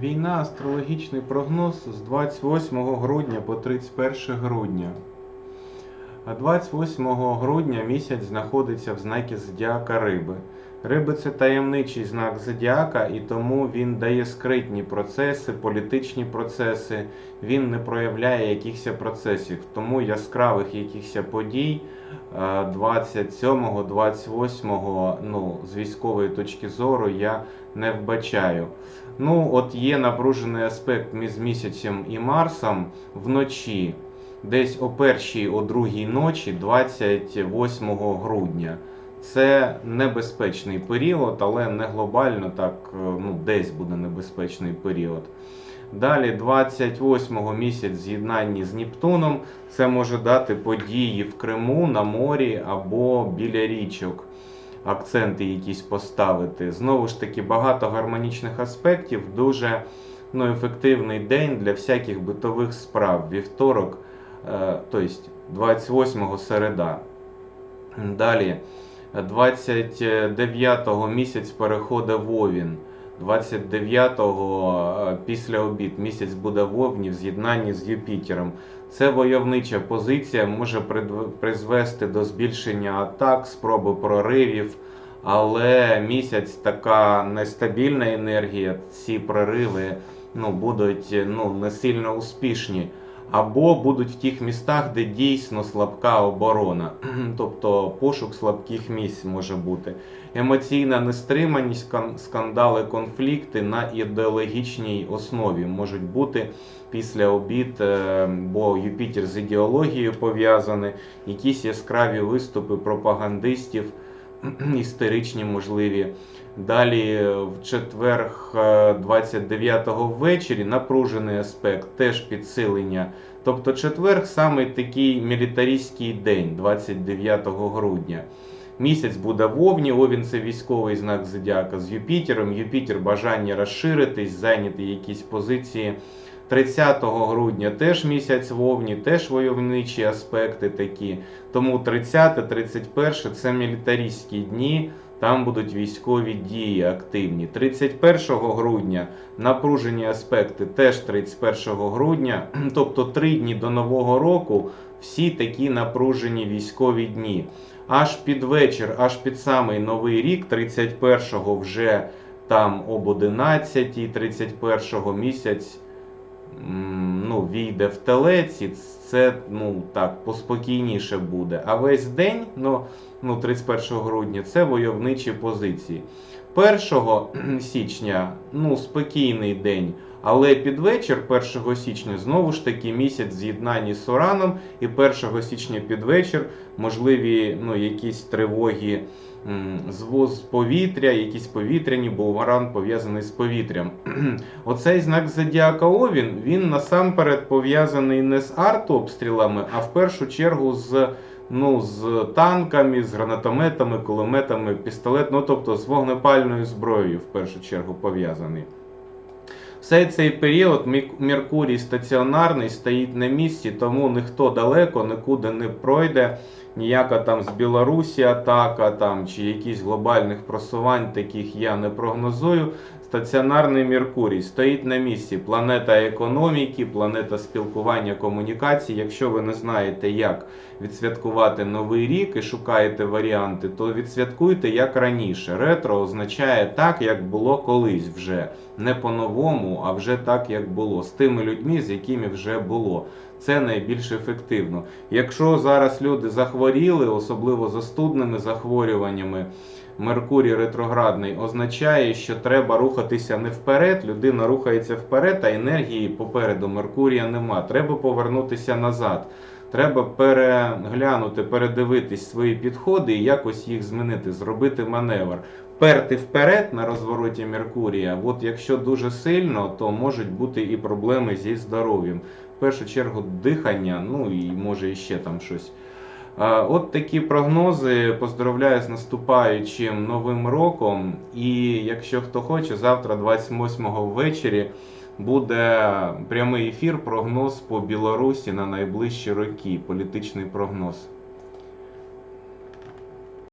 Війна, астрологічний прогноз з 28 грудня по 31 грудня. А 28 грудня місяць знаходиться в знакі Зодіака Риби. Риби це таємничий знак Зодіака, і тому він дає скритні процеси, політичні процеси, він не проявляє якихось процесів. Тому яскравих якихось подій е, 27-28 ну, з військової точки зору я не вбачаю. Ну, от є напружений аспект між місяцем і Марсом вночі, десь о першій, о другій ночі, 28 грудня. Це небезпечний період, але не глобально, так е, ну, десь буде небезпечний період. Далі, 28-го місяць з'єднання з Нептуном, це може дати події в Криму, на морі або біля річок акценти якісь поставити. Знову ж таки, багато гармонічних аспектів, дуже ну, ефективний день для всяких битових справ. Вівторок, тобто 28 середа. Далі, 29-го місяць переходить Вовін. 29-го е, після обід місяць буде в Овні в з'єднанні з Юпітером. Це войовнича позиція, може призвести до збільшення атак, спроби проривів. Але місяць така нестабільна енергія, ці прориви ну, будуть ну, не сильно успішні. Або будуть в тих містах, де дійсно слабка оборона, тобто пошук слабких місць може бути. Емоційна нестриманість, скандали, конфлікти на ідеологічній основі можуть бути після обід, е, бо Юпітер з ідеологією пов'язаний, якісь яскраві виступи пропагандистів, істеричні можливі. Далі е, в четверг, е, 29-го ввечері, напружений аспект, теж підсилення. Тобто четверг саме такий мілітаристський день, 29 грудня. Місяць буде в Овні, Овін це військовий знак зодіака з Юпітером. Юпітер бажання розширитись, зайняти якісь позиції. 30 грудня теж місяць в Овні, теж войовничі аспекти такі. Тому 30-31 це мілітаристські дні, там будуть військові дії активні. 31 грудня напружені аспекти теж 31 грудня, тобто три дні до Нового року всі такі напружені військові дні. Аж під вечір, аж під самий новий рік, 31-го вже там об 11, 31-го місяць м, ну, війде в телеці, це ну, так, поспокійніше буде. А весь день, ну, ну, 31 грудня, це войовничі позиції. 1 січня ну, спокійний день. Але під вечір 1 січня знову ж таки місяць з'єднання з Ураном, і 1 січня під вечір можливі ну, якісь тривоги з повітря, якісь повітряні, бо Уран пов'язаний з повітрям. Оцей знак Зодіака Овін, він насамперед пов'язаний не з артобстрілами, а в першу чергу з, ну, з танками, з гранатометами, кулеметами, пістолет, ну тобто з вогнепальною зброєю в першу чергу пов'язаний. Все цей період Меркурій стаціонарний стоїть на місці, тому ніхто далеко нікуди не пройде. Ніяка там з Білорусі атака там, чи якісь глобальних просувань таких я не прогнозую. Стаціонарний Меркурій стоїть на місці. Планета економіки, планета спілкування комунікацій. Якщо ви не знаєте, як відсвяткувати новий рік і шукаєте варіанти, то відсвяткуйте як раніше. Ретро означає так, як було колись вже. Не по-новому, а вже так, як було, з тими людьми, з якими вже було. Це найбільш ефективно. Якщо зараз люди захворіли, особливо застудними захворюваннями, Меркурій ретроградний означає, що треба рухатися не вперед. Людина рухається вперед, а енергії попереду Меркурія нема. Треба повернутися назад. Треба переглянути, передивитись свої підходи і якось їх змінити, зробити маневр. Перти вперед на розвороті Меркурія. От якщо дуже сильно, то можуть бути і проблеми зі здоров'ям. Першу чергу дихання, ну і може іще там щось. От такі прогнози. Поздравляю з наступаючим новим роком. І якщо хто хоче, завтра, 28-го ввечері, буде прямий ефір, прогноз по Білорусі на найближчі роки, політичний прогноз.